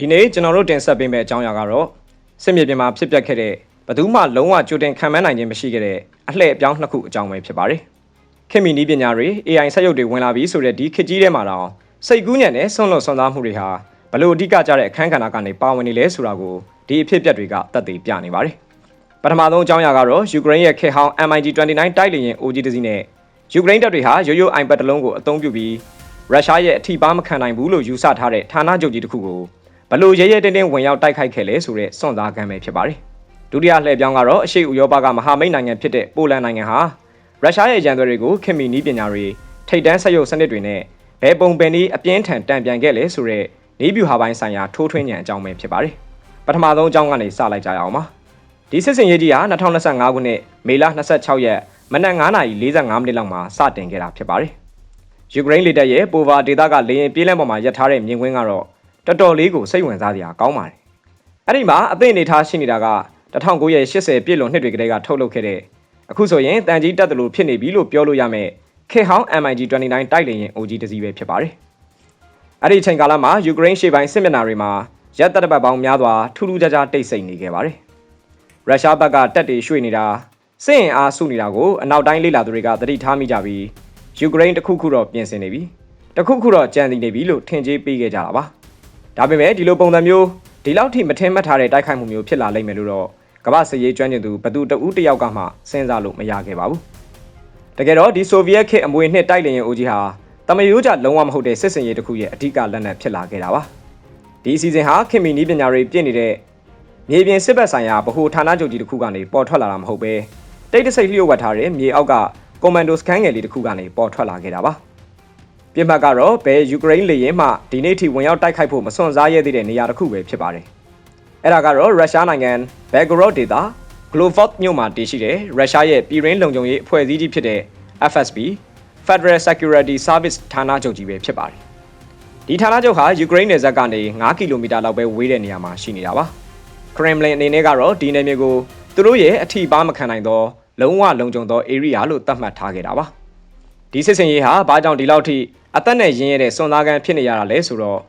ဒီနေ့ကျွန်တော်တို့တင်ဆက်ပေးမယ့်အကြောင်းအရာကတော့စစ်မြေပြင်မှာဖြစ်ပျက်ခဲ့တဲ့ဘယ်သူမှလုံးဝကြိုတင်ခံမှန်းနိုင်ခြင်းမရှိခဲ့တဲ့အလှည့်အပြောင်းနှစ်ခုအကြောင်းပဲဖြစ်ပါတယ်။ခင်မီနီးပညာတွေ AI ဆက်ရုပ်တွေဝင်လာပြီးဆိုတဲ့ဒီခေတ်ကြီးထဲမှာတော့စိတ်ကူးညံတဲ့ဆွန့်လွတ်ဆွန့်စားမှုတွေဟာဘလို့အဓိကကြတဲ့အခန်းကဏ္ဍကနေပါဝင်နေလဲဆိုတာကိုဒီအဖြစ်အပျက်တွေကသက်သေပြနေပါတယ်။ပထမဆုံးအကြောင်းအရာကတော့ယူကရိန်းရဲ့ခေတ်ဟောင်း MiG-29 တိုက်လေယာဉ် OG တစ်စီးနဲ့ယူကရိန်းတပ်တွေဟာရိုးရိုး iPad တစ်လုံးကိုအသုံးပြုပြီးရုရှားရဲ့အထိပါမခံနိုင်ဘူးလို့ယူဆထားတဲ့ဌာနချုပ်ကြီးတစ်ခုကို ဘလို့ရဲရဲတင်းတင်းဝင်ရောက်တိုက်ခိုက်ခဲ့လဲဆိုတဲ့စွန့်စားကမ်းပဲဖြစ်ပါတယ်။ဒုတိယလှည့်ပြောင်းကတော့အရှေ့ဥရောပကမဟာမိတ်နိုင်ငံဖြစ်တဲ့ပိုလန်နိုင်ငံဟာရုရှားရဲ့ရန်သွဲတွေကိုခင်မီနီးပညာတွေထိတ်တန်းဆက်ရုပ်စနစ်တွေနဲ့ဘယ်ပုံပင်နည်းအပြင်းထန်တံပြန်ခဲ့လဲဆိုတဲ့နီးဗျူဟာပိုင်းဆိုင်ရာထိုးထွင်းဉာဏ်အကြောင်းပဲဖြစ်ပါတယ်။ပထမဆုံးအကြောင်းကနေစလိုက်ကြရအောင်ပါ။ဒီစစ်စင်ရေးကြီးဟာ2025ခုနှစ်မေလ26ရက်မနက်9:45မိနစ်လောက်မှာစတင်ခဲ့တာဖြစ်ပါတယ်။ယူကရိန်းလေတပ်ရဲ့ပိုဗာဒေသကလေရင်ပြေးလမ်းပေါ်မှာရပ်ထားတဲ့မြင်ကွင်းကတော့ တော်တော်လေးကိုစိတ်ဝင်စားစရာကောင်းပါတယ်။အဲ့ဒီမှာအသင့်အနေထားရှိနေတာက1980ပြည့်လွန်နှစ်တွေကတည်းကထုတ်လုပ်ခဲ့တဲ့အခုဆိုရင်တန်ကြီးတက်တယ်လို့ဖြစ်နေပြီလို့ပြောလို့ရမယ်ခေဟောင်း MiG-29 တိုက်လေယာဉ် OG တစ်စီးပဲဖြစ်ပါတယ်။အဲ့ဒီအချိန်ကာလမှာယူကရိန်းရှေ့ပိုင်းစစ်မျက်နှာတွေမှာရက်တပ်တပ်ပေါင်းများစွာထူးထူးခြားခြားတိတ်ဆိတ်နေခဲ့ပါတယ်။ရုရှားဘက်ကတက်တွေရွှေ့နေတာစစ်ရင်အားစုနေတာကိုအနောက်တိုင်းလေလာသူတွေကသတိထားမိကြပြီးယူကရိန်းတစ်ခုခုတော့ပြင်ဆင်နေပြီ။တစ်ခုခုတော့ကြံတည်နေပြီလို့ထင်ကြေးပေးခဲ့ကြတာပါ။ ဒါပေမဲ့ဒီလိုပုံစံမျိုးဒီလောက်ထိမထင်မှတ်ထားတဲ့တိုက်ခိုက်မှုမျိုးဖြစ်လာလိမ့်မယ်လို့တော့ကမ္ဘာစစ်ရေးကျွမ်းကျင်သူဘသူတဦးတယောက်ကမှစဉ်းစားလို့မရခဲ့ပါဘူး။တကယ်တော့ဒီဆိုဗီယက်ခေတ်အမွေနှစ်တိုက်လေယာဉ်အိုကြီးဟာတမယိုးကြလုံးဝမဟုတ်တဲ့စစ်စင်ရေးတစ်ခုရဲ့အဓိကလက်နက်ဖြစ်လာခဲ့တာပါ။ဒီအစီအစဉ်ဟာခင်မီနီးပညာတွေပြည့်နေတဲ့မြေပြင်စစ်ဘက်ဆိုင်ရာဗဟိုဌာနချုပ်ကြီးတစ်ခုကနေပေါ်ထွက်လာတာမဟုတ်ပဲတိတ်တဆိတ်လျှို့ဝှက်ထားတဲ့မြေအောက်ကကွန်မန်ဒိုစကန်ငယ်လေးတစ်ခုကနေပေါ်ထွက်လာခဲ့တာပါ။ ပြစ်မှတ်ကတော့ဘယ်ယူကရိန်းလေယာဉ်မှဒီနေ့ထိဝင်ရောက်တိုက်ခိုက်ဖို့မစွန့်စားရသေးတဲ့နေရာတစ်ခုပဲဖြစ်ပါတယ်။အဲ့ဒါကတော့ရုရှားနိုင်ငံဘယ်ဂရော့ဒေသ Glovot မြို့မှာတည်ရှိတဲ့ရုရှားရဲ့ပြည်ရင်းလုံခြုံရေးအဖွဲ့အစည်းကြီးဖြစ်တဲ့ FSB Federal Security Service ဌာနချုပ်ကြီးပဲဖြစ်ပါတယ်။ဒီဌာနချုပ်ဟာယူကရိန်းနယ်စပ်ကနေ9ကီလိုမီတာလောက်ပဲဝေးတဲ့နေရာမှာရှိနေတာပါ။ Kremlin အနေနဲ့ကတော့ဒီနယ်မြေကိုသူတို့ရဲ့အထီပါမခံနိုင်သောလုံးဝလုံခြုံသော area လို့သတ်မှတ်ထားခဲ့တာပါ။ဒီစစ်စင်ရေးဟာဘာကြောင့်ဒီလောက်ထိ အသက်နဲ့ရင်းရတဲ့စွန်သားကန်ဖြစ်နေရတာလဲဆိုတော့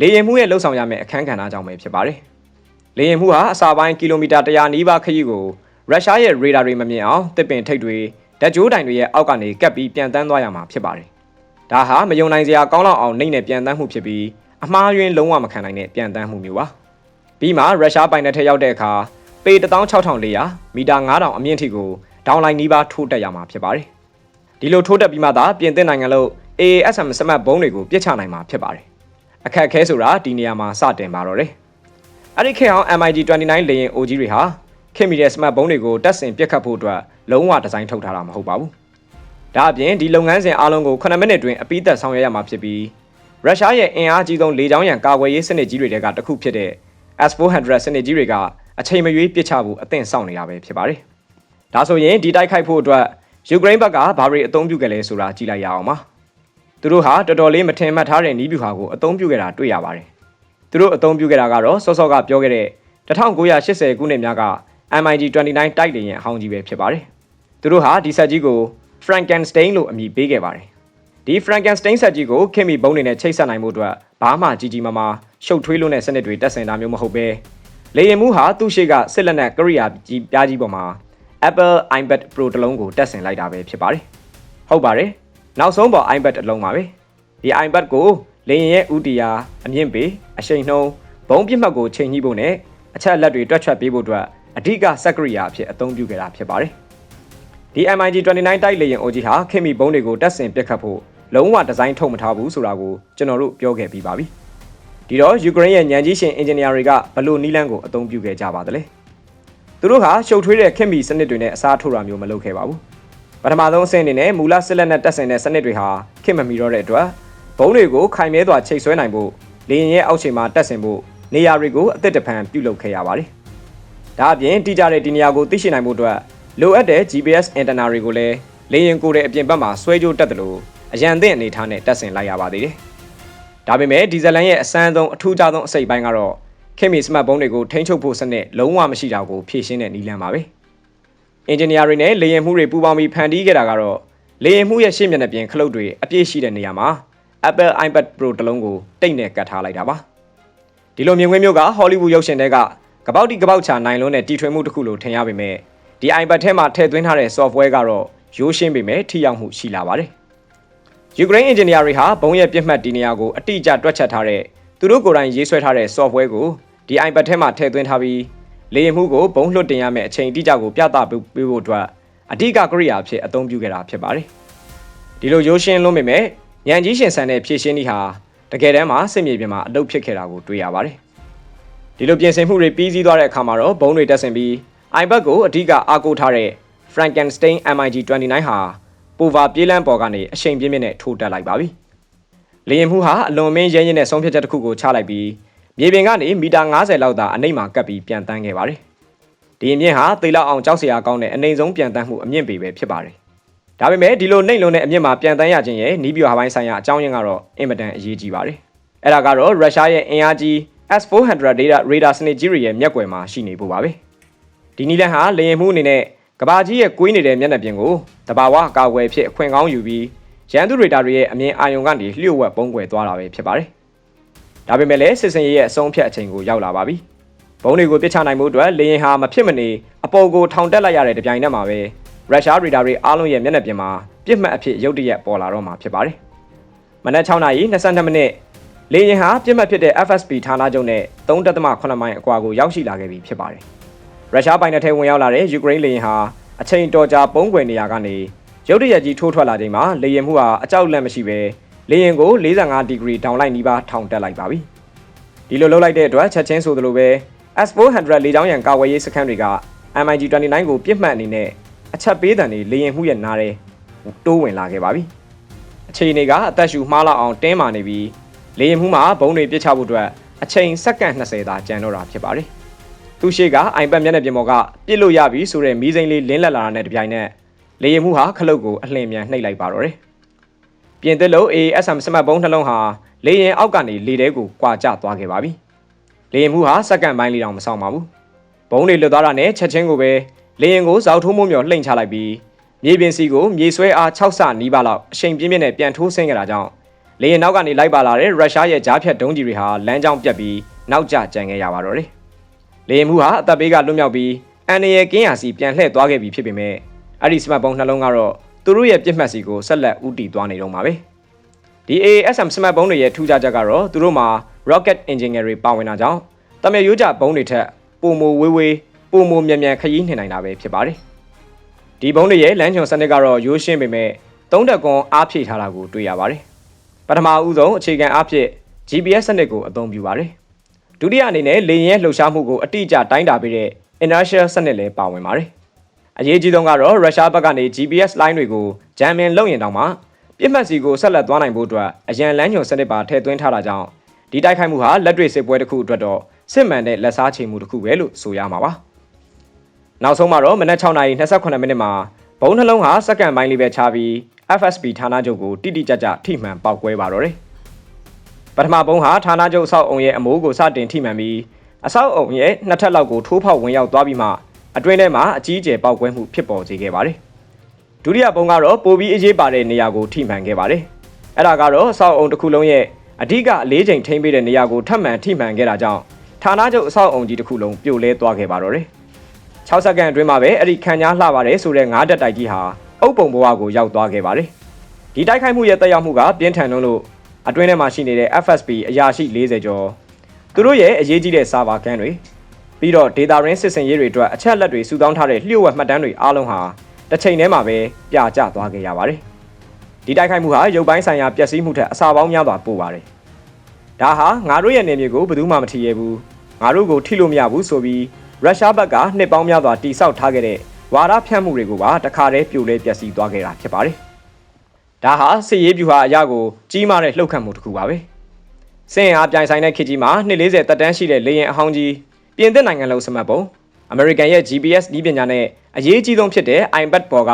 လေရင်မှုရဲ့လှုပ်ဆောင်ရမယ့်အခန်းကဏ္ဍကြောင့်ပဲဖြစ်ပါတယ်။လေရင်မှုဟာအစာပိုင်းကီလိုမီတာ100နီးပါးခရီးကိုရုရှားရဲ့ရေဒါတွေမမြင်အောင်တစ်ပင်ထိပ်တွေဓာတ်ကြိုးတိုင်တွေရဲ့အောက်ကနေကပ်ပြီးပြန်တန်းသွားရမှာဖြစ်ပါတယ်။ဒါဟာမယုံနိုင်စရာကောင်းလောက်အောင်နှိမ့်နဲ့ပြန်တန်းမှုဖြစ်ပြီးအမှားယွင်းလုံးဝမခံနိုင်တဲ့ပြန်တန်းမှုမျိုးပါ။ပြီးမှရုရှားပိုင်နယ်ထဲရောက်တဲ့အခါပေ16400မီတာ9000အမြင့်ထိကိုဒေါင်းလိုင်းနီးပါးထိုးတက်ရမှာဖြစ်ပါတယ်။ဒီလိုထိုးတက်ပြီးမှသာပြင်သစ်နိုင်ငံလို့ AASM စမတ်ဘုံတွေကိုပြစ်ချနိုင်မှာဖြစ်ပါတယ်။အခက်ခဲဆိုတာဒီနေရာမှာစတင်ပါတော့တယ်။အဲ့ဒီခေတ်အောင် MiG-29 လေယာဉ် OG တွေဟာခင်မီတဲ့စမတ်ဘုံတွေကိုတက်ဆင်ပြစ်ခတ်ဖို့အတွက်လုံးဝဒီဇိုင်းထုတ်ထားတာမဟုတ်ပါဘူး။ဒါအပြင်ဒီလုပ်ငန်းစဉ်အားလုံးကို9မိနစ်တွင်အပြီးသက်ဆောင်ရွက်ရမှာဖြစ်ပြီးရုရှားရဲ့အင်အားကြီးဆုံးလေကြောင်းရန်ကာကွယ်ရေးစနစ်ကြီးတွေကတစ်ခုဖြစ်တဲ့ S400 စနစ်ကြီးတွေကအချိန်မရွေးပစ်ချဖို့အသင့်စောင့်နေတာပဲဖြစ်ပါတယ်။ဒါဆိုရင်ဒီတိုက်ခိုက်ဖို့အတွက်ယူကရိန်းဘက်ကဘာတွေအသုံးပြုခဲ့လဲဆိုတာကြည့်လိုက်ရအောင်ပါ။ သူတို့ဟာတော်တော်လေးမထင်မှတ်ထားတဲ့နီးဗျူဟာကိုအသုံးပြုခဲ့တာတွေ့ရပါတယ်။သူတို့အသုံးပြုခဲ့တာကတော့စောစောကပြောခဲ့တဲ့1980ခုနှစ်များက MiG-29 တိုက်လေယာဉ်အဟောင်းကြီးပဲဖြစ်ပါတယ်။သူတို့ဟာဒီဆက်ကြီးကို Frankenstein လို့အမည်ပေးခဲ့ပါတယ်။ဒီ Frankenstein ဆက်ကြီးကိုခင်မီဘုံတွေနဲ့ချိတ်ဆက်နိုင်မှုအတွက်ဘာမှကြီးကြီးမားမားရှုပ်ထွေးလွန်းတဲ့စနစ်တွေတက်ဆင်တာမျိုးမဟုတ်ပဲလေယာဉ်မှုဟာသူ့ရှိကစစ်လက်နက်ကရိယာကြီးပြားကြီးပေါ်မှာ Apple iPad Pro တစ်လုံးကိုတက်ဆင်လိုက်တာပဲဖြစ်ပါတယ်။ဟုတ်ပါတယ်။ နောက်ဆုံးပေါ် iPad တစ်လုံးပါပဲ။ဒီ iPad ကိုလေယာဉ်ရဲ့ဥတီယာအမြင့်ပေအရှိန်နှုံးဘုံပြစ်မှတ်ကိုချိန်ညှိဖို့နဲ့အချက်လက်တွေတွက်ချက်ပေးဖို့အတွက်အဓိကစက်ကရိယာအဖြစ်အသုံးပြုခဲ့တာဖြစ်ပါတယ်။ဒီ MiG-29 တိုက်လေယာဉ် OG ဟာခင်မီဘုံတွေကိုတက်ဆင်ပစ်ခတ်ဖို့လုံးဝဒီဇိုင်းထုတ်မထားဘူးဆိုတာကိုကျွန်တော်တို့ပြောခဲ့ပြီးပါပြီ။ဒီတော့ယူကရိန်းရဲ့ညံကြီးရှင်အင်ဂျင်နီယာတွေကဘလို့နီးလန်းကိုအသုံးပြုခဲ့ကြပါသလဲသူတို့ဟာရှုပ်ထွေးတဲ့ခင်မီစနစ်တွေနဲ့အစားထိုးတာမျိုးမလုပ်ခဲ့ပါဘူး ပထမဆုံးအဆင့်အနေနဲ့မူလစစ်လက်နဲ့တက်ဆင်တဲ့စနစ်တွေဟာခင်မမီတော့တဲ့အတွက်ဘုံတွေကိုခိုင်မဲစွာချိတ်ဆွဲနိုင်ဖို့လေရင်ရဲ့အောက်ခြေမှာတက်ဆင်ဖို့နေရာတွေကိုအသစ်တဖန်ပြုလုပ်ခဲ့ရပါတယ်ဒါအပြင်တိကျတဲ့ဒီနေရာကိုသိရှိနိုင်ဖို့အတွက်လိုအပ်တဲ့ GPS antenna တွေကိုလည်းလေရင်ကိုယ်တဲ့အပြင်ဘက်မှာဆွဲကြိုးတက်တယ်လို့အရန်သင့်အနေထားနဲ့တက်ဆင်လိုက်ရပါသေးတယ်ဒါပေမဲ့ဒီဇလန်ရဲ့အစမ်းဆုံးအထူးခြားဆုံးအစိတ်ပိုင်းကတော့ခင်မီစမတ်ဘုံတွေကိုထိန်းချုပ်ဖို့စနစ်လုံးဝမရှိတာကိုဖြည့်ရှင်းတဲ့နည်းလမ်းပါပဲ။ အင်ဂျင်နီယာတွေနဲ့လေယာဉ်မှုတွေပူးပေါင်းပြီးဖန်တီးခဲ့တာကတော့လေယာဉ်မှုရဲ့ရှေ့မျက်နှာပြင်ခလုတ်တွေအပြည့်ရှိတဲ့နေရာမှာ Apple iPad Pro တစ်လုံးကိုတိတ်နဲ့ကတ်ထားလိုက်တာပါ။ဒီလိုမြင်ကွင်းမျိုးကဟောလိဝုဒ်ရုပ်ရှင်တွေကကပောက်တီကပောက်ချာနိုင်လုံးနဲ့တီထွင်မှုတစ်ခုလို့ထင်ရပေမဲ့ဒီ iPad ထဲမှာထည့်သွင်းထားတဲ့ software ကတော့ရိုးရှင်းပေမဲ့ထိရောက်မှုရှိလာပါတယ်။ Ukraine engineer တွေဟာဘုံရဲ့ပြစ်မှတ်ဒီနေရာကိုအတိအကျတွက်ချက်ထားတဲ့သူတို့ကိုယ်တိုင်ရေးဆွဲထားတဲ့ software ကိုဒီ iPad ထဲမှာထည့်သွင်းထားပြီး လေယာဉ်မှုကိုဘုံလွှတ်တင်ရမယ့်အချိန်အတိအကျကိုပြသပေးဖို့အတွက်အဓိကကိရိယာအဖြစ်အသုံးပြုခဲ့တာဖြစ်ပါတယ်။ဒီလိုရိုးရှင်းလွန်းပေမဲ့ညံကြီးရှင်ဆန်တဲ့ဖြည့်ရှင်းနည်းဟာတကယ်တမ်းမှာစစ်မြေပြင်မှာအလုပ်ဖြစ်ခဲ့တာကိုတွေ့ရပါတယ်။ဒီလိုပြင်ဆင်မှုတွေပြီးစီးသွားတဲ့အခါမှာတော့ဘုံတွေတက်ဆင်ပြီး iPad ကိုအဓိကအားကိုးထားတဲ့ Frankenstein MiG29 ဟာပိုဗာပြေးလန်းပေါ်ကနေအရှိန်ပြင်းပြင်းနဲ့ထိုးတက်လိုက်ပါပြီ။လေယာဉ်မှုဟာအလွန်မင်းရဲရဲနဲ့ဆုံးဖြတ်ချက်တစ်ခုကိုချလိုက်ပြီး မြေပြင်ကနေမီတာ90လောက်သာအနှိမ့်မှာကပ်ပြီးပြန်တန်းခဲ့ပါတယ်။ဒီအမြင့်ဟာသေလောက်အောင်ကြောက်စရာကောင်းတဲ့အနှိမ့်ဆုံးပြန်တန်းမှုအမြင့်ပေပဲဖြစ်ပါတယ်။ဒါပေမဲ့ဒီလိုနှိမ့်လုံးတဲ့အမြင့်မှာပြန်တန်းရခြင်းရဲ့နီးပြူဟာပိုင်းဆိုင်ရာအကြောင်းရင်းကတော့အင်မတန်အရေးကြီးပါတယ်။အဲ့ဒါကတော့ရုရှားရဲ့အင်အားကြီး S400 radar radar စနစ်ကြီးတွေရဲ့မျက်ကွယ်မှာရှိနေဖို့ပါပဲ။ဒီနီလန်ဟာလေယာဉ်မှုအနေနဲ့ကဘာကြီးရဲ့ကွေးနေတဲ့မျက်နှာပြင်ကိုတဘာဝအကာအကွယ်ဖြစ်အခွင့်ကောင်းယူပြီးရန်သူရေဒါတွေရဲ့အမြင်အာရုံကနေလျှို့ဝှက်ပုံကွယ်သွားတာပဲဖြစ်ပါတယ်။ ဒါပေမဲ့လည်းစစ်စင်ရေးရဲ့အဆုံးဖြတ်အချိန်ကိုရောက်လာပါပြီ။ဘုံတွေကိုပြစ်ချနိုင်မှုအတွက်လေယာဉ်ဟာမဖြစ်မနေအပေါ်ကိုထောင်တက်လိုက်ရတဲ့တပြိုင်နက်မှာပဲရုရှားရေဒါတွေအားလုံးရဲ့မျက်နှာပြင်မှာပြစ်မှတ်အဖြစ်ရုတ်တရက်ပေါ်လာတော့မှာဖြစ်ပါတယ်။မနက်6:22မိနစ်လေယာဉ်ဟာပြစ်မှတ်ဖြစ်တဲ့ FSB ဌာနချုပ်နဲ့3.8မိုင်အကွာကိုရောက်ရှိလာခဲ့ပြီဖြစ်ပါတယ်။ရုရှားပိုင်နယ်ထဲဝင်ရောက်လာတဲ့ယူကရိန်းလေယာဉ်ဟာအချိန်တော်ကြာပုံးကွယ်နေရာကနေရုတ်တရက်ကြီးထိုးထွက်လာချိန်မှာလေယာဉ်မှုဟာအကြောက်လက်မရှိပဲ လေယာဉ်ကို45ဒီဂရီတောင်လိုက်နီးပါးထောင်တက်လိုက်ပါပြီ။ဒီလိုလှုပ်လိုက်တဲ့အတွက်ချက်ချင်းဆိုသလိုပဲ S400 လေကြောင်းရန်ကာဝယ်ရေးစခန်းတွေက MiG29 ကိုပြစ်မှတ်အနေနဲ့အချက်ပေးတံတွေလေယာဉ်မှုရဲ့နားထဲတိုးဝင်လာခဲ့ပါပြီ။အခြေအနေကအသက်ရှူမှားလောက်အောင်တင်းမာနေပြီးလေယာဉ်မှုမှာဘုံတွေပြစ်ချဖို့အတွက်အချိန်စက္ကန့်20သာကျန်တော့တာဖြစ်ပါတယ်။သူရှိကအိုင်ပတ်မျက်နှာပြင်ပေါ်ကပြစ်လို့ရပြီဆိုတဲ့မီးစိမ်းလေးလင်းလက်လာတာနဲ့တပြိုင်နက်လေယာဉ်မှုဟာခလုတ်ကိုအလှင်မြန်နှိပ်လိုက်ပါတော့တယ်။ ပြင်သစ်လို့ ASM စမတ်ဘုံနှလုံးဟာလေယာဉ်အောက်ကနေလေထဲကိုကွာကျသွားခဲ့ပါပြီ။လေယာဉ်မှုဟာစက္ကန့်ပိုင်းလေးတောင်မဆောင်ပါဘူး။ဘုံတွေလွတ်သွားတာနဲ့ချက်ချင်းကိုပဲလေယာဉ်ကိုဇောက်ထိုးမှုမြော်လှိမ့်ချလိုက်ပြီးမြေပြင်စီကိုမြေဆွဲအား6ဆနီးပါးလောက်အရှိန်ပြင်းပြင်းနဲ့ပြန်ထိုးဆင်းခဲ့တာကြောင့်လေယာဉ်နောက်ကနေလိုက်ပါလာတဲ့ရုရှားရဲ့ကြားဖြတ်ဒုံးကြီးတွေဟာလမ်းကြောင်းပြတ်ပြီးနောက်ကျကျန်ခဲ့ရပါတော့တယ်။လေယာဉ်မှုဟာအသက်ဘေးကလွတ်မြောက်ပြီးအန်ရယ်ကင်းရာစီပြန်လှည့်သွားခဲ့ပြီဖြစ်ပေမဲ့အဲ့ဒီစမတ်ဖုန်းနှလုံးကတော့ သူတို့ရဲ့ပြစ်မှတ်စီကိုဆက်လက်ဦးတည်သွားနေတော့မှာပဲ။ဒီ ASM စမတ်ဖုန်းတွေရဲ့ထူးခြားချက်ကတော့သူတို့မှာ rocket engineer တွေပါဝင်တာကြောင့်တမယိုးကြဘုံတွေထက်ပုံမဝေးဝေးပုံမမြန်မြန်ခရီးနှင်နိုင်တာပဲဖြစ်ပါတယ်။ဒီဘုံတွေရဲ့လမ်းညွန်စနစ်ကတော့ရိုးရှင်းပေမဲ့သုံးတက်ကွန်အားဖြည့်ထားတာကိုတွေ့ရပါတယ်။ပထမဦးဆုံးအခြေခံအားဖြင့် GPS စနစ်ကိုအသုံးပြုပါတယ်။ဒုတိယအနေနဲ့လေယာဉ်ရဲ့လှုပ်ရှားမှုကိုအတိအကျတိုင်းတာပေးတဲ့ inertial စနစ်လည်းပါဝင်ပါတယ်။ အရေးကြီးဆုံးကတော့ရုရှားဘက်ကနေ GPS line တွေကိုဂျမ်မင်လုပ်ရင်တောင်မှပြစ်မှတ်စီကိုဆက်လက်သွားနိုင်ဖို့အတွက်အရန်လမ်းညွန်စနစ်ပါထည့်သွင်းထားတာကြောင့်ဒီတိုက်ခိုက်မှုဟာလက်တွေ့စစ်ပွဲတစ်ခုအတွက်တော့စစ်မှန်တဲ့လက်စားချေမှုတစ်ခုပဲလို့ဆိုရမှာပါ။နောက်ဆုံးမှာတော့မနက်6:28မိနစ်မှာဘုံနှလုံးဟာစက္ကန့်ပိုင်းလေးပဲခြားပြီး FSB ဌာနချုပ်ကိုတိတိကျကျထိမှန်ပောက်ကွဲပါတော့တယ်။ပထမဘုံဟာဌာနချုပ်အဆောက်အုံရဲ့အမိုးကိုစတင်ထိမှန်ပြီးအဆောက်အုံရဲ့နှစ်ထပ်လောက်ကိုထိုးဖောက်ဝင်ရောက်သွားပြီးမှ အတွင်းထဲမှာအကြီးအကျယ်ပောက်ကွဲမှုဖြစ်ပေါ်စေခဲ့ပါတယ်။ဒုတိယဘုံကတော့ပိုပြီးအရေးပါတဲ့နေရာကိုထိမှန်ခဲ့ပါတယ်။အဲ့ဒါကတော့အဆောက်အုံတစ်ခုလုံးရဲ့အဓိကအလေးချိန်ထိန်းပေးတဲ့နေရာကိုထပ်မံထိမှန်ခဲ့တာကြောင့်ဌာနချုပ်အဆောက်အုံကြီးတစ်ခုလုံးပြိုလဲသွားခဲ့ပါတော့တယ်။6စက္ကန့်အတွင်းမှာပဲအဲ့ဒီခံကြားလှပါတယ်ဆိုတဲ့ငါးတက်တိုက်ကြီးဟာအုပ်ပုံဘဝကိုရောက်သွားခဲ့ပါတယ်။ဒီတိုက်ခိုက်မှုရဲ့တက်ရောက်မှုကပြင်းထန်လို့အတွင်းထဲမှာရှိနေတဲ့ FSB အရာရှိ40ကျော်သူတို့ရဲ့အရေးကြီးတဲ့စာပါကန်းတွေ ပြီးတော့ data run စစ်စင်ရေးတွေအတွက်အချက်လက်တွေစုဆောင်းထားတဲ့လျှို့ဝှက်မှတ်တမ်းတွေအားလုံးဟာတစ်ချိန်တည်းမှာပဲပြကျသွားခဲ့ရပါတယ်။ဒီတိုက်ခိုက်မှုဟာရုပ်ပိုင်းဆိုင်ရာပျက်စီးမှုထက်အစာပေါင်းများစွာပိုပါတယ်။ဒါဟာငါတို့ရဲ့နေမြေကိုဘယ်သူမှမထီရဘူး။ငါတို့ကိုထိလို့မရဘူးဆိုပြီးရုရှားဘက်ကနှစ်ပေါင်းများစွာတိစောက်ထားခဲ့တဲ့ဝါဒဖြန့်မှုတွေကိုပါတခါတည်းပြိုလဲပျက်စီးသွားခဲ့တာဖြစ်ပါတယ်။ဒါဟာစစ်ရေးဗျူဟာအရာကိုကြီးမားတဲ့လှုပ်ခတ်မှုတစ်ခုပါပဲ။စင်အားပြိုင်ဆိုင်တဲ့ခေတ်ကြီးမှာ240တက်တန်းရှိတဲ့လေယာဉ်အဟောင်းကြီး ပြင်သစ်နိုင်ငံလုံးစမှတ်ပုံအမေရိကန်ရဲ့ GPS နည်းပညာနဲ့အရေးကြီးဆုံးဖြစ်တဲ့ iPad ပေါ်က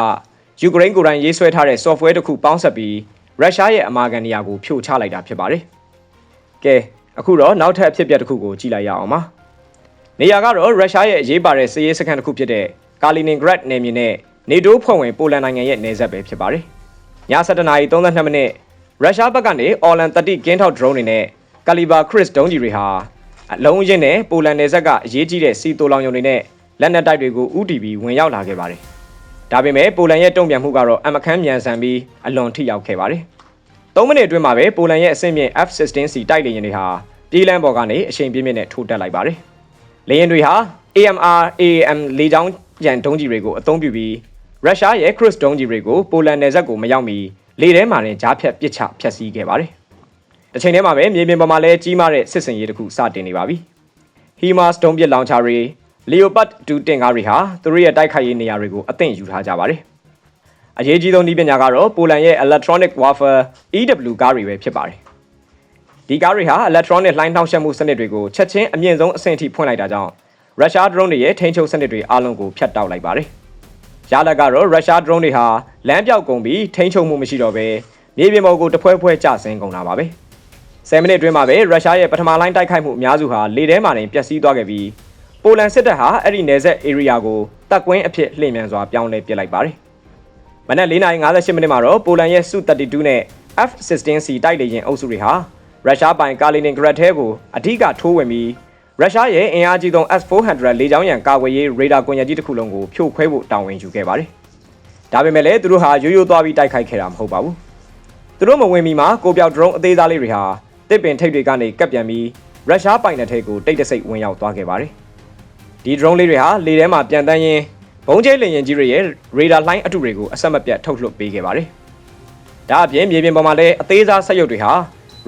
ယူကရိန်းကိုယ်တိုင်ရေးဆွဲထားတဲ့ software တစ်ခုပေါင်းစပ်ပြီးရုရှားရဲ့အမာခံနေရာကိုဖြိုချလိုက်တာဖြစ်ပါတယ်။ကဲအခုတော့နောက်ထပ်အဖြစ်အပျက်တစ်ခုကိုကြည့်လိုက်ရအောင်ပါ။နေရာကတော့ရုရှားရဲ့အရေးပါတဲ့စစ်ရေးစခန်းတစ်ခုဖြစ်တဲ့ကာလီနင်ဂရတ်နယ်မြေနဲ့နေတိုးဖွဲ့ဝင်ပိုလန်နိုင်ငံရဲ့နယ်စပ်ပဲဖြစ်ပါတယ်။ည7:32မိနစ်ရုရှားဘက်ကနေအော်လန်30ကင်းထောက်ဒရုန်းတွေနဲ့ကာလီဘာခရစ်ဒုံးကြီးတွေဟာအ လုံးရင်းနဲ့ပိုလန်နယ်စပ်ကအရေးကြီးတဲ့စီတိုလောင်ယုံတွေနဲ့လက်နက်တိုက်တွေကိုဥတီပြီးဝင်ရောက်လာခဲ့ပါတယ်။ဒါပေမဲ့ပိုလန်ရဲ့တုံ့ပြန်မှုကတော့အမခန်းမြန်ဆန်ပြီးအလွန်ထိရောက်ခဲ့ပါတယ်။၃မိနစ်အတွင်းမှာပဲပိုလန်ရဲ့အဆင့်မြင့် F-16C တိုက်လေယာဉ်တွေဟာပြေးလန်းပေါ်ကနေအချိန်ပြင်းပြင်းနဲ့ထိုးတက်လိုက်ပါတယ်။လေယာဉ်တွေဟာ AMR AAM လေကြောင်းရန်ဒုံးကြီးတွေကိုအသုံးပြုပြီးရုရှားရဲ့ cruise ဒုံးကြီးတွေကိုပိုလန်နယ်စပ်ကိုမရောက်မီလေထဲမှာတင်ကြားဖြတ်ပစ်ချဖျက်ဆီးခဲ့ပါတယ်။ တစ်ချိန်တည်းမှာပဲမြေပြင်ပေါ်မှာလည်းကြီးမားတဲ့စစ်စင်ရေးတစ်ခုစတင်နေပါပြီ။ HIMARS ဒုံးပစ်လောင်ချာတွေ Leopard 2တင်ကားတွေဟာသူတို့ရဲ့တိုက်ခိုက်ရေးနေရာတွေကိုအသင့်ယူထားကြပါတယ်။အရေးကြီးဆုံးနည်းပညာကတော့ပိုလန်ရဲ့ Electronic Warfare EW ကားတွေပဲဖြစ်ပါတယ်။ဒီကားတွေဟာ electronic လှိုင်းနှောက်ယှက်မှုစနစ်တွေကိုချက်ချင်းအမြင့်ဆုံးအဆင့်အထိဖွင့်လိုက်တာကြောင့်ရုရှား drone တွေရဲ့ထိန်းချုပ်စနစ်တွေအားလုံးကိုဖျက်တောက်လိုက်ပါတယ်။ရလဒ်ကတော့ရုရှား drone တွေဟာလမ်းပြောက်ကုန်ပြီးထိန်းချုပ်မှုမရှိတော့ဘဲမြေပြင်ပေါ်ကိုတဖွဲဖွဲကျဆင်းကုန်တာပါပဲ။ 10မိနစ်အတွင်းမှာပဲရုရှားရဲ့ပထမလိုင်းတိုက်ခိုက်မှုအများစုဟာလေထဲမှာတင်ပျက်စီးသွားခဲ့ပြီးပိုလန်စစ်တပ်ဟာအဲ့ဒီနယ်စပ် area ကိုတပ်ကွင်းအဖြစ်လှည့်မြန်စွာပြောင်းလဲပစ်လိုက်ပါတယ်။မနက်4:58မိနစ်မှာတော့ပိုလန်ရဲ့ Su-32 နဲ့ F-16C တိုက်လေယာဉ်အုပ်စုတွေဟာရုရှားပိုင်ကာလီနင်ဂရတ်ထဲကိုအဓိကထိုးဝင်ပြီးရုရှားရဲ့အင်အားကြီးဆုံး S-400 လေကြောင်းရန်ကာကွယ်ရေးရေဒါကွန်ရက်ကြီးတစ်ခုလုံးကိုဖြိုခွဲဖို့တာဝန်ယူခဲ့ပါတယ်။ဒါပေမဲ့လည်းသူတို့ဟာရိုးရိုးသွားပြီးတိုက်ခိုက်ခဲ့တာမဟုတ်ပါဘူး။သူတို့မဝင်မီမှာကိုပြောက်ဒရုန်းအသေးစားလေးတွေဟာ တစ်ပင်ထိပ်တွေကနေကပ်ပြန်ပြီးရုရှားပိုင်နယ်ထဲကိုတိတ်တဆိတ်ဝင်ရောက်သွားခဲ့ပါတယ်။ဒီဒရုန်းလေးတွေဟာလေထဲမှာပြန်တန်းရင်းဘုံကျဲလေရင်ကြီးတွေရဲ့ရေဒါလှိုင်းအတုတွေကိုအဆက်မပြတ်ထုတ်လွှတ်ပေးခဲ့ပါတယ်။ဒါအပြင်မြေပြင်ပေါ်မှာလည်းအသေးစားဆက်ရုပ်တွေဟာ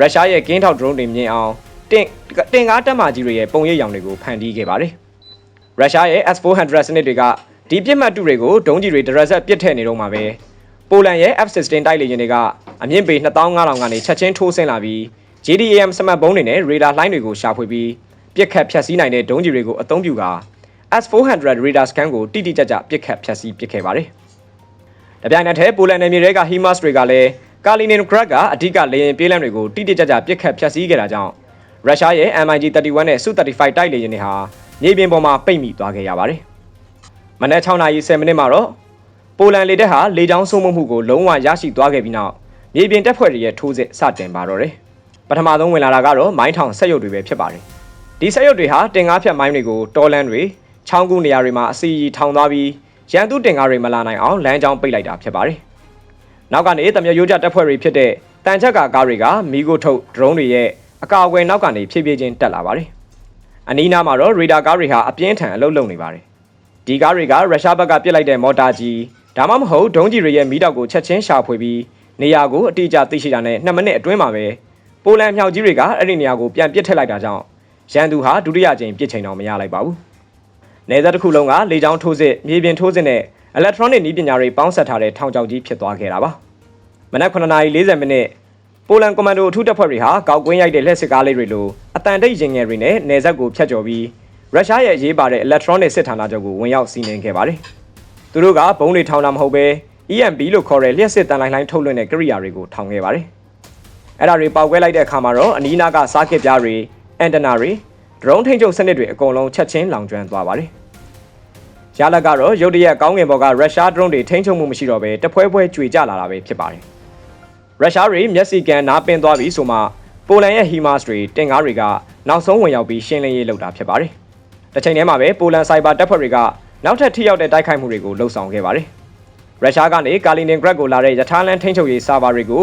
ရုရှားရဲ့ကင်းထောက်ဒရုန်းတွေမြင်အောင်တင်တင်ကားတက်မာကြီးတွေရဲ့ပုံရိပ်ရောင်တွေကိုဖန်တီးခဲ့ပါတယ်။ရုရှားရဲ့ S400 စနစ်တွေကဒီပြစ်မှတ်တုတွေကိုဒုံးကြီးတွေဒရက်ဆက်ပစ်ထည့်နေတော့မှာပဲပိုလန်ရဲ့ F16 တိုက်လေယာဉ်တွေကအမြင့်ပေ2500ကနေချက်ချင်းထိုးဆင်းလာပြီး JDAM စမတ်ဘုံးတွေနဲ့ရေဒါလှိုင်းတွေကိုရှာဖွေပြီးပြစ်ခတ်ဖျက်ဆီးနိုင်တဲ့ဒုံးကြီးတွေကိုအသုံးပြုကာ S400 radar scan ကိုတိတိကျကျပြစ်ခတ်ဖျက်ဆီးပစ်ခဲ့ပါတယ်။တပြိုင်နက်တည်းပိုလန်နယ်မြေတွေက HIMARS တွေကလည်းကာလီနင်ဂရတ်ကအဓိကလေယာဉ်ပြေးလမ်းတွေကိုတိတိကျကျပြစ်ခတ်ဖျက်ဆီးခဲ့တာကြောင့်ရုရှားရဲ့ MiG-31 နဲ့ Su-35 တိုက်လေယာဉ်တွေဟာမြေပြင်ပေါ်မှာပိတ်မိသွားခဲ့ရပါတယ်။မနက်6:30မိနစ်မှာတော့ပိုလန်လေတပ်ဟာလေကြောင်းစိုးမိုးမှုကိုလုံးဝရရှိသွားခဲ့ပြီးနောက်မြေပြင်တပ်ဖွဲ့တွေရဲ့ထိုးစစ်စတင်ပါတော့တယ်။ ပထမဆုံးဝင်လာတာကတော့မိုင်းထောင်ဆက်ရုပ်တွေပဲဖြစ်ပါတယ်။ဒီဆက်ရုပ်တွေဟာတင်ကားဖြတ်မိုင်းတွေကိုတော်လန်တွေချောင်းကူးနေရာတွေမှာအစီအီထောင်သွားပြီးရန်သူတင်ကားတွေမလာနိုင်အောင်လမ်းကြောင်းပိတ်လိုက်တာဖြစ်ပါတယ်။နောက်ကနေတမရိုးကြတပ်ဖွဲ့တွေဖြစ်တဲ့တန်ချက်ကာကားတွေကမီဂိုထုတ်ဒရုန်းတွေရဲ့အကာအကွယ်နောက်ကနေဖြည်းဖြည်းချင်းတက်လာပါတယ်။အနီးနားမှာတော့ရေဒါကားတွေဟာအပြင်းထန်အလုပ်လုပ်နေပါတယ်။ဒီကားတွေကရုရှားဘက်ကပစ်လိုက်တဲ့မော်တာကြီးဒါမှမဟုတ်ဒုံးကြီးတွေရဲ့မီးတောက်ကိုချက်ချင်းရှာဖွေပြီးနေရာကိုအတိအကျသိရှိတာနဲ့2မိနစ်အတွင်းမှာပဲ ပိုလန်မြောက်ကြီးတွေကအဲ့ဒီနေရာကိုပြန်ပစ်ထည့်လိုက်တာကြောင့်ရန်သူဟာဒုတိယကြိမ်ပစ်ချိန်တော့မရလိုက်ပါဘူး။နေသက်တစ်ခုလုံးကလေကြောင်းထိုးစစ်မြေပြင်ထိုးစစ်နဲ့ electronic နည်းပညာတွေပေါင်းစပ်ထားတဲ့ထောင်ချောက်ကြီးဖြစ်သွားခဲ့တာပါ။မနက်9:40မိနစ်ပိုလန်ကွန်မန်ဒိုအထူးတပ်ဖွဲ့တွေဟာကောက်ကွင်းရိုက်တဲ့လက်စစ်ကားလေးတွေလိုအတန်တိတ်ရင်ငယ်တွေနဲ့နေဆက်ကိုဖျက်ကျော်ပြီးရုရှားရဲ့ရေးပါတဲ့ electronic စစ်ဌာနချုပ်ကိုဝင်ရောက်စီးနင်းခဲ့ပါတယ်။သူတို့ကဘုံတွေထောင်တာမဟုတ်ဘဲ EMP လို့ခေါ်တဲ့လျှက်စစ်တန်လိုင်းလိုင်းထုတ်လွှင့်တဲ့ကိရိယာတွေကိုထောင်ခဲ့ပါတယ်။ အဲ့ဒါတွေပေါက်ကွဲလိုက်တဲ့အခါမှာတော့အနီးနားကစားကစ်ပြားတွေအန်တနာတွေဒရုန်းထိန်းချုပ်စနစ်တွေအကုန်လုံးချက်ချင်းလောင်ကျွမ်းသွားပါတယ်။ရလဒ်ကတော့ရုတ်တရက်ကောင်းကင်ဘော်ကရုရှားဒရုန်းတွေထိန်းချုပ်မှုမရှိတော့ဘဲတပွဲပွဲကျွေကြလာတာပဲဖြစ်ပါတယ်။ရုရှားတွေမျက်စိကန်နားပင်သွားပြီဆိုမှပိုလန်ရဲ့ဟီမာစ်တွေတင်ကားတွေကနောက်ဆုံးဝင်ရောက်ပြီးရှင်းလင်းရေးလုပ်တာဖြစ်ပါတယ်။တစ်ချိန်တည်းမှာပဲပိုလန်ဆိုင်ဘာတပ်ဖွဲ့တွေကနောက်ထပ်ထိရောက်တဲ့တိုက်ခိုက်မှုတွေကိုလှုံ့ဆော်ခဲ့ပါတယ်။ရုရှားကနေကာလီနင်ဂရက်ကိုလာတဲ့ယထာလန်ထိန်းချုပ်ရေးဆာဗာတွေကို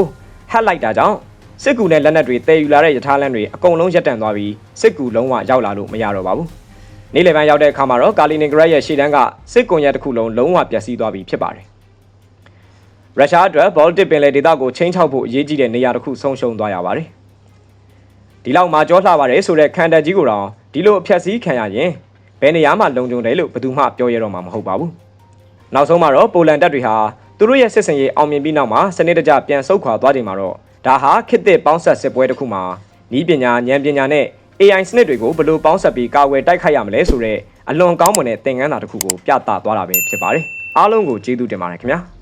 ဟက်လိုက်တာကြောင့် စစ်ကူနဲ့လက်နက်တွေတည်ယူလာတဲ့ယထာလန်တွေအကုန်လုံးရပ်တန့်သွားပြီးစစ်ကူလုံးဝရောက်လာလို့မရတော့ပါဘူး။နေ့လယ်ပိုင်းရောက်တဲ့အခါမှာတော့ကာလီနင်ဂရက်ရဲ့ရှေ့တန်းကစစ်ကွန်ရက်တစ်ခုလုံးလုံးဝပျက်စီးသွားပြီဖြစ်ပါတယ်။ရုရှားအတွက်ဘောလတစ်ပင်လယ်ဒေသကိုချင်းချောက်ဖို့အရေးကြီးတဲ့နေရာတစ်ခုဆုံးရှုံးသွားရပါတယ်။ဒီလောက်မှကြောလှပါတယ်ဆိုတဲ့ခံတပ်ကြီးကိုတော့ဒီလိုအဖြတ်စည်းခံရရင်ဘယ်နေရာမှလုံခြုံတယ်လို့ဘယ်သူမှပြောရတော့မှာမဟုတ်ပါဘူး။နောက်ဆုံးမှာတော့ပိုလန်တပ်တွေဟာသူတို့ရဲ့စစ်စင်ရေးအောင်မြင်ပြီးနောက်မှာစနစ်တကျပြန်ဆုတ်ခွာသွားချိန်မှာတော့ ဒါဟာခေတ်သစ်ပေါင်းဆက်စစ်ပွဲတစ်ခုမှာဤပညာဉာဏ်ပညာနဲ့ AI စနစ်တွေကိုဘယ်လိုပေါင်းဆက်ပြီးကာဝယ်တိုက်ခိုက်ရမလဲဆိုတော့အလွန်ကောင်းမွန်တဲ့သင်ခန်းစာတစ်ခုကိုပြသသွားတာပဲဖြစ်ပါတယ်။အားလုံးကိုကျေးဇူးတင်ပါတယ်ခင်ဗျာ။